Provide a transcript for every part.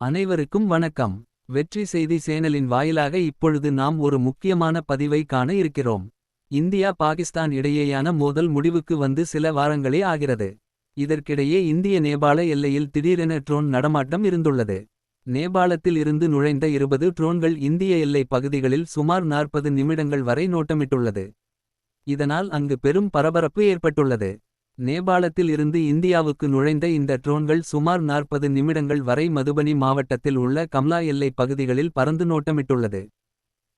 அனைவருக்கும் வணக்கம். வெற்றி செய்தி சேனலின் வாயிலாக இப்பொழுது நாம் ஒரு முக்கியமான பதிவை காண இருக்கிறோம். இந்தியா பாகிஸ்தான் இடையேயான மோதல் முடிவுக்கு வந்து சில வாரங்களே ஆகிறது. இதற்கிடையே இந்திய நேபாள எல்லையில் திடீரென ட்ரோன் நடமாட்டம் இருந்துள்ளது. நேபாளத்தில் இருந்து நுழைந்த இருபது ட்ரோன்கள் இந்திய எல்லை பகுதிகளில் சுமார் நாற்பது நிமிடங்கள் வரை நோட்டமிட்டுள்ளது. இதனால் அங்கு பெரும் பரபரப்பு ஏற்பட்டுள்ளது. நேபாளத்தில் இருந்து இந்தியாவுக்கு நுழைந்த இந்த ட்ரோன்கள் சுமார் நாற்பது நிமிடங்கள் வரை மதுபனி மாவட்டத்தில் உள்ள கம்லா எல்லை பகுதிகளில் பறந்து நோட்டமிட்டுள்ளது.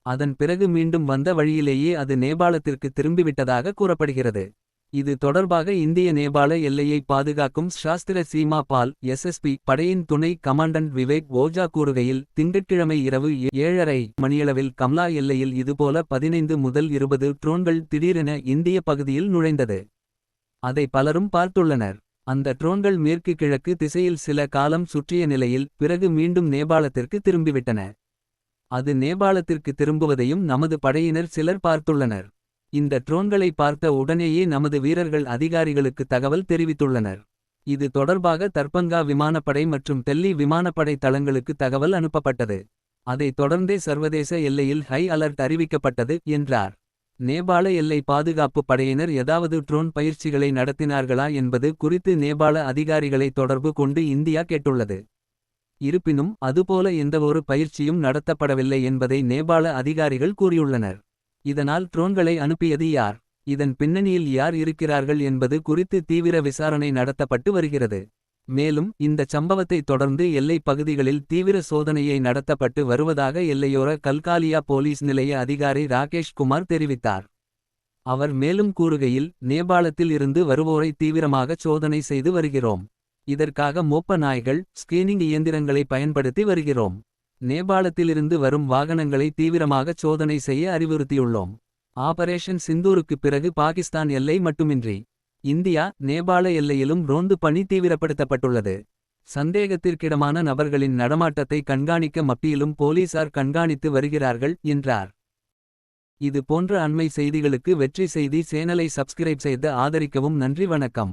அதன் பிறகு மீண்டும் வந்த வழியிலேயே அது நேபாளத்திற்கு திரும்பிவிட்டதாக கூறப்படுகிறது. இது தொடர்பாக இந்திய நேபாள எல்லையை பாதுகாக்கும் சாஸ்திர சீமா பால் எஸ்எஸ்பி படையின் துணை கமாண்டன்ட் விவேக் ஓஜா கூறுகையில் திங்கட்கிழமை இரவு ஏழரை மணியளவில் கம்லா எல்லையில் இதுபோல பதினைந்து முதல் இருபது ட்ரோன்கள் திடீரென இந்திய பகுதியில் நுழைந்தது. அதை பலரும் பார்த்துள்ளனர். அந்த ட்ரோன்கள் மேற்கு கிழக்கு திசையில் சில காலம் சுற்றிய நிலையில் பிறகு மீண்டும் நேபாளத்திற்கு திரும்பிவிட்டன. அது நேபாளத்திற்கு திரும்புவதையும் நமது படையினர் சிலர் பார்த்துள்ளனர். இந்த ட்ரோன்களை பார்த்த உடனேயே நமது வீரர்கள் அதிகாரிகளுக்கு தகவல் தெரிவித்துள்ளனர். இது தொடர்பாக தர்பங்கா விமானப்படை மற்றும் டெல்லி விமானப்படை தளங்களுக்கு தகவல் அனுப்பப்பட்டது. அதைத் தொடர்ந்தே சர்வதேச எல்லையில் ஹை அலர்ட் அறிவிக்கப்பட்டது என்றார். நேபாள எல்லை பாதுகாப்பு படையினர் ஏதாவது ட்ரோன் பயிற்சிகளை நடத்தினார்களா என்பது குறித்து நேபாள அதிகாரிகளை தொடர்பு கொண்டு இந்தியா கேட்டுள்ளது. இருப்பினும் அதுபோல எந்தவொரு பயிற்சியும் நடத்தப்படவில்லை என்பதை நேபாள அதிகாரிகள் கூறியுள்ளனர். இதனால் ட்ரோன்களை அனுப்பியது யார்? இதன் பின்னணியில் யார் இருக்கிறார்கள் என்பது குறித்து தீவிர விசாரணை நடத்தப்பட்டு வருகிறது. மேலும் இந்த சம்பவத்தை தொடர்ந்து எல்லைப் பகுதிகளில் தீவிர சோதனையை நடத்தப்பட்டு வருவதாக எல்லையோர கல்காலியா போலீஸ் நிலைய அதிகாரி ராகேஷ் குமார் தெரிவித்தார். அவர் மேலும் கூறுகையில் நேபாளத்தில் இருந்து வருவோரை தீவிரமாக சோதனை செய்து வருகிறோம். இதற்காக மோப்ப நாய்கள் ஸ்கிரீனிங் இயந்திரங்களை பயன்படுத்தி வருகிறோம். நேபாளத்திலிருந்து வரும் வாகனங்களை தீவிரமாக சோதனை செய்ய அறிவுறுத்தியுள்ளோம். ஆபரேஷன் சிந்தூருக்கு பிறகு பாகிஸ்தான் எல்லை மட்டுமின்றி. இந்தியா நேபாள எல்லையிலும் ரோந்து பணி தீவிரப்படுத்தப்பட்டுள்ளது. சந்தேகத்திற்கிடமான நபர்களின் நடமாட்டத்தை கண்காணிக்க மப்பியிலும் போலீசார் கண்காணித்து வருகிறார்கள் என்றார். இது போன்ற அண்மை செய்திகளுக்கு வெற்றி செய்தி சேனலை சப்ஸ்கிரைப் செய்து ஆதரிக்கவும் நன்றி வணக்கம்.